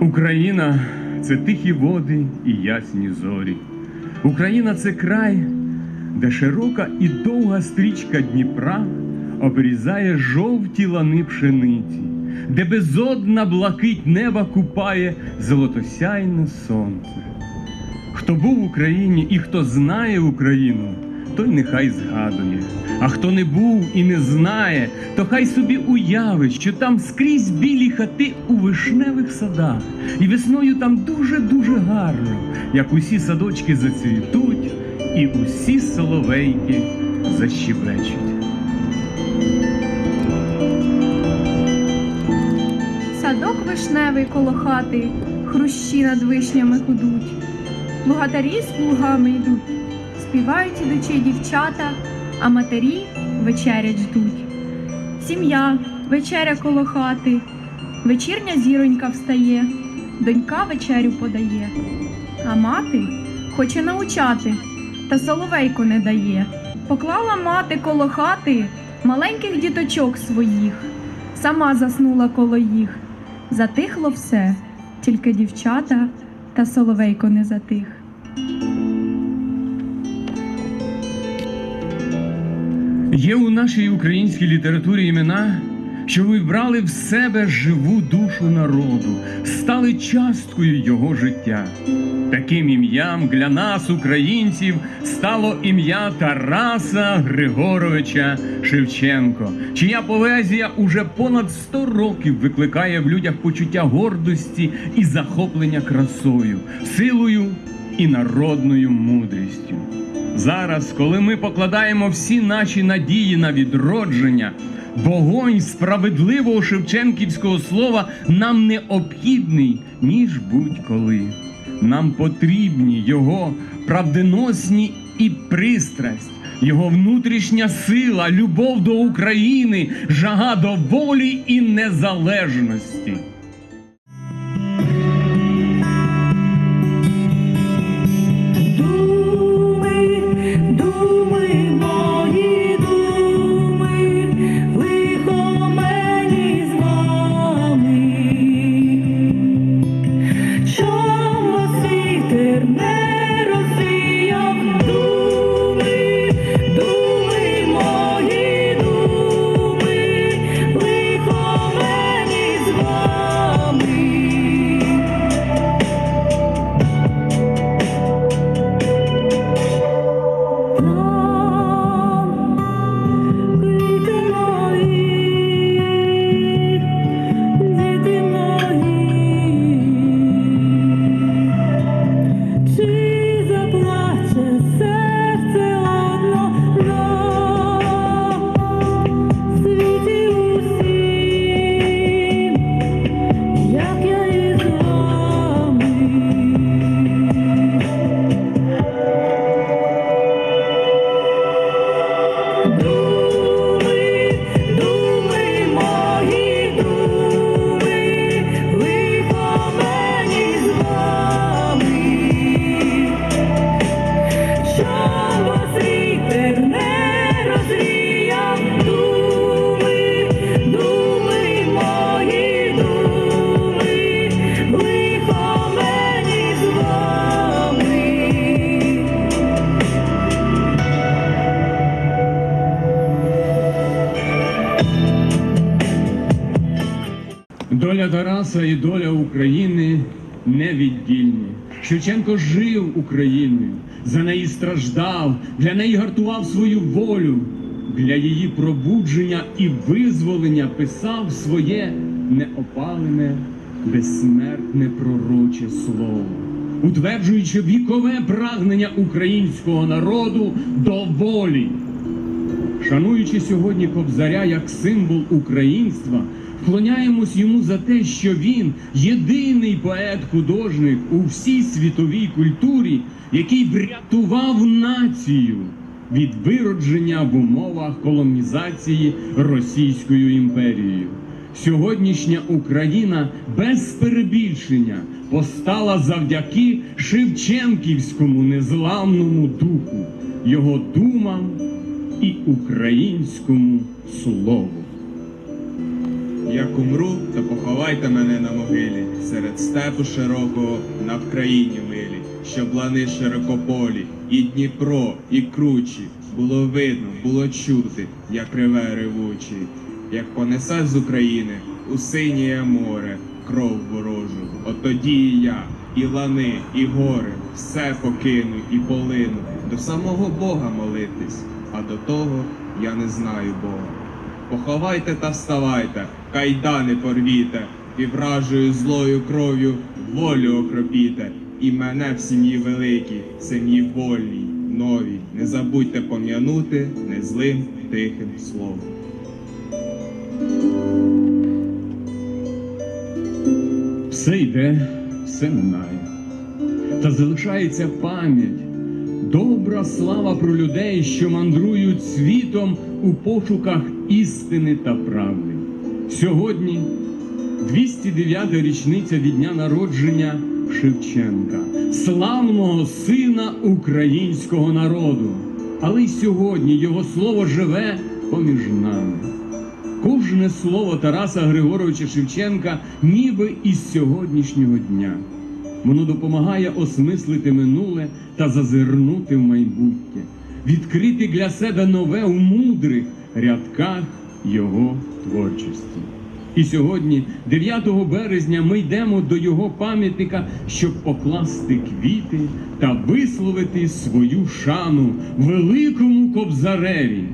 Україна це тихі води і ясні зорі. Україна це край, де широка і довга стрічка Дніпра обрізає жовті лани пшениці, де безодна блакить неба купає золотосяйне сонце. Хто був в Україні і хто знає Україну, той нехай згадує. А хто не був і не знає, то хай собі уявить, що там скрізь білі хати у вишневих садах, і весною там дуже-дуже гарно, як усі садочки зацвітуть, і усі соловейки защебечуть. Садок вишневий коло хати, хрущі над вишнями гудуть. Плугатарі з плугами йдуть, співають ідучі дівчата, а матері вечерять ждуть. Сім'я, вечеря коло хати, вечірня зіронька встає, донька вечерю подає, а мати хоче научати, та соловейку не дає. Поклала мати коло хати маленьких діточок своїх, сама заснула коло їх. Затихло все, тільки дівчата та соловейко не затих. Є у нашій українській літературі імена, що вибрали в себе живу душу народу, стали часткою його життя. Таким ім'ям для нас, українців, стало ім'я Тараса Григоровича Шевченко, чия поезія уже понад 100 років викликає в людях почуття гордості і захоплення красою, силою і народною мудрістю. Зараз, коли ми покладаємо всі наші надії на відродження, вогонь справедливого шевченківського слова нам необхідний, ніж будь-коли. Нам потрібні його правденосні і пристрасть, його внутрішня сила, любов до України, жага до волі і незалежності. Доля Тараса і доля України невіддільні. Шевченко жив Україною, за неї страждав, для неї гартував свою волю, для її пробудження і визволення писав своє неопалене, безсмертне пророче слово, утверджуючи вікове прагнення українського народу до волі. Шануючи сьогодні Кобзаря як символ українства, вклоняємось йому за те, що він єдиний поет-художник у всій світовій культурі, який врятував націю від виродження в умовах колонізації Російською імперією. Сьогоднішня Україна без перебільшення постала завдяки Шевченківському незламному духу, його думам і українському слову. Як умру, то поховайте мене на могилі, серед степу широкого на Вкраїні милі, щоб лани широкополі, і Дніпро, і кручі, було видно, було чути, як реве ревучий, як понесе з України у синє море кров ворожу. От тоді і я, і лани, і гори, все покину і полину, до самого Бога молитись, а до того я не знаю Бога. Поховайте та вставайте, кайдани порвіте, і вражою злою кров'ю волю окропіте, і мене в сім'ї великій, сім'ї вольній, новій. Не забудьте пом'янути незлим тихим словом. Все йде, все минає. Та залишається пам'ять, добра слава про людей, що мандрують світом у пошуках істини та правди. Сьогодні 209-та річниця від дня народження Шевченка, славного сина українського народу. Але й сьогодні його слово живе поміж нами. Кожне слово Тараса Григоровича Шевченка ніби із сьогоднішнього дня. Воно допомагає осмислити минуле та зазирнути в майбутнє, відкрити для себе нове у мудрих рядках його творчості. І сьогодні, 9 березня, ми йдемо до його пам'ятника, щоб покласти квіти та висловити свою шану великому кобзареві.